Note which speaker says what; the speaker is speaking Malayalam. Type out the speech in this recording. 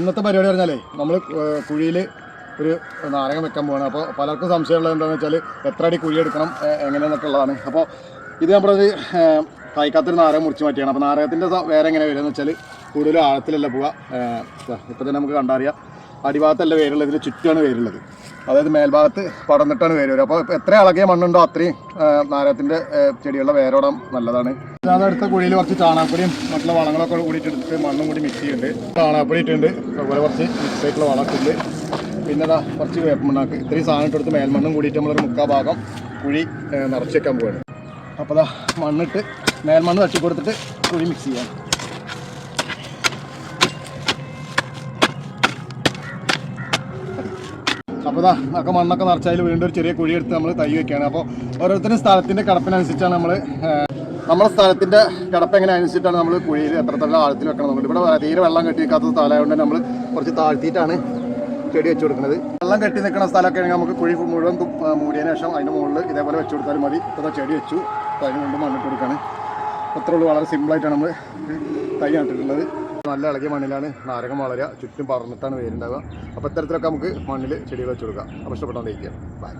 Speaker 1: ഇന്നത്തെ പരിപാടി പറഞ്ഞാലേ നമ്മൾ കുഴിയിൽ ഒരു നാരകം വെക്കാൻ പോവാണ്. അപ്പോൾ പലർക്കും സംശയമുള്ളത് എന്താണെന്ന് വെച്ചാൽ എത്ര അടി കുഴി എടുക്കണം എങ്ങനെയെന്നൊക്കെ ഉള്ളതാണ് അപ്പോൾ ഇത് നമ്മളൊരു കായ്ക്കാത്തൊരു നാരകം മുറിച്ച് മാറ്റിയാണ്. അപ്പോൾ നാരകത്തിന്റെ വേറെ എങ്ങനെ വരിക എന്ന് വെച്ചാൽ കൂടുതൽ ആഴത്തിലല്ല പോവുക. ഇപ്പോൾ തന്നെ നമുക്ക് കണ്ടറിയാം. അടിഭാഗത്തല്ല വേരുള്ളത് ഇതിന് ചുറ്റാണ് വേരുള്ളത്. അതായത് മേൽഭാഗത്ത് പടന്നിട്ടാണ് വേര് വരിക. അപ്പോൾ എത്ര ഇളകിയ മണ്ണുണ്ടോ അത്രയും നാരകത്തിന്റെ ചെടികളുടെ വേരോടം നല്ലതാണ്. ഞാൻ അടുത്ത കുഴിയിൽ കുറച്ച് ചാണകപ്പൊടിയും മറ്റുള്ള വളങ്ങളൊക്കെ കൂടിയിട്ട് എടുത്ത് മണ്ണും കൂടി മിക്സ് ചെയ്യുന്നുണ്ട് ചാണകപ്പൊടി ഇട്ടുണ്ട് അതുപോലെ കുറച്ച് മിക്സ് ആയിട്ടുള്ള വളമൊക്കെ പിന്നെ അതാ കുറച്ച് വേപ്പമുണ്ടാക്കി ഇത്രയും സാധനം ഇട്ടെടുത്ത് മേൽമണ്ണും കൂടിയിട്ട് നമ്മളൊരു മുക്കാ ഭാഗം കുഴി നിറച്ച് വെക്കാൻ പോവാണ്. അപ്പോൾ അതാ മണ്ണിട്ട് മേൽമണ്ണ് തട്ടി കൊടുത്തിട്ട് കുഴി മിക്സ് ചെയ്യാം. അപ്പോൾ ഇതാ ഒക്കെ മണ്ണൊക്കെ നിറച്ചതിൽ വീണ്ടും ഒരു ചെറിയ കുഴി എടുത്ത് നമ്മൾ തൈ വെക്കുകയാണ് അപ്പോൾ ഓരോരുത്തരും സ്ഥലത്തിന്റെ കടപ്പിനനുസരിച്ചാണ് നമ്മൾ നമ്മുടെ സ്ഥലത്തിന്റെ കിടപ്പ് എങ്ങനെ അനുസരിച്ചിട്ടാണ് നമ്മൾ കുഴിയിൽ എത്രത്തോളം ആഴത്തിൽ വെക്കണം നമ്മൾ ഇവിടെ തീരെ വെള്ളം കെട്ടി നിൽക്കാത്ത സ്ഥലമായതുകൊണ്ട് നമ്മൾ കുറച്ച് താഴ്ത്തിയിട്ടാണ് ചെടി വെച്ച് കൊടുക്കുന്നത്. വെള്ളം കെട്ടി നിൽക്കുന്ന സ്ഥലമൊക്കെ ആണെങ്കിൽ നമുക്ക് കുഴി മുഴുവൻ മൂടിയതിനു ശേഷം അതിന്റെ മുകളിൽ ഇതേപോലെ വെച്ച് കൊടുത്താലും മതി. ഇപ്പോൾ ചെടി വെച്ചു. അപ്പോൾ അതിന് കൊണ്ട് മണ്ണിട്ട് കൊടുക്കുകയാണ് അത്രേ ഉള്ളൂ. വളരെ സിമ്പിളായിട്ടാണ് നമ്മൾ തൈ നട്ടിട്ടുള്ളത്. നല്ല ഇളകിയ മണ്ണിലാണ് നാരകം വളരുക. ചുറ്റും പറന്നിട്ടാണ് വേരുണ്ടാവുക. അപ്പോൾ ഇത്തരത്തിലൊക്കെ നമുക്ക് മണ്ണിൽ ചെടികൾ വെച്ച് കൊടുക്കാം. അപ്പോൾ ഇഷ്ടപ്പെട്ടാൽ ബൈ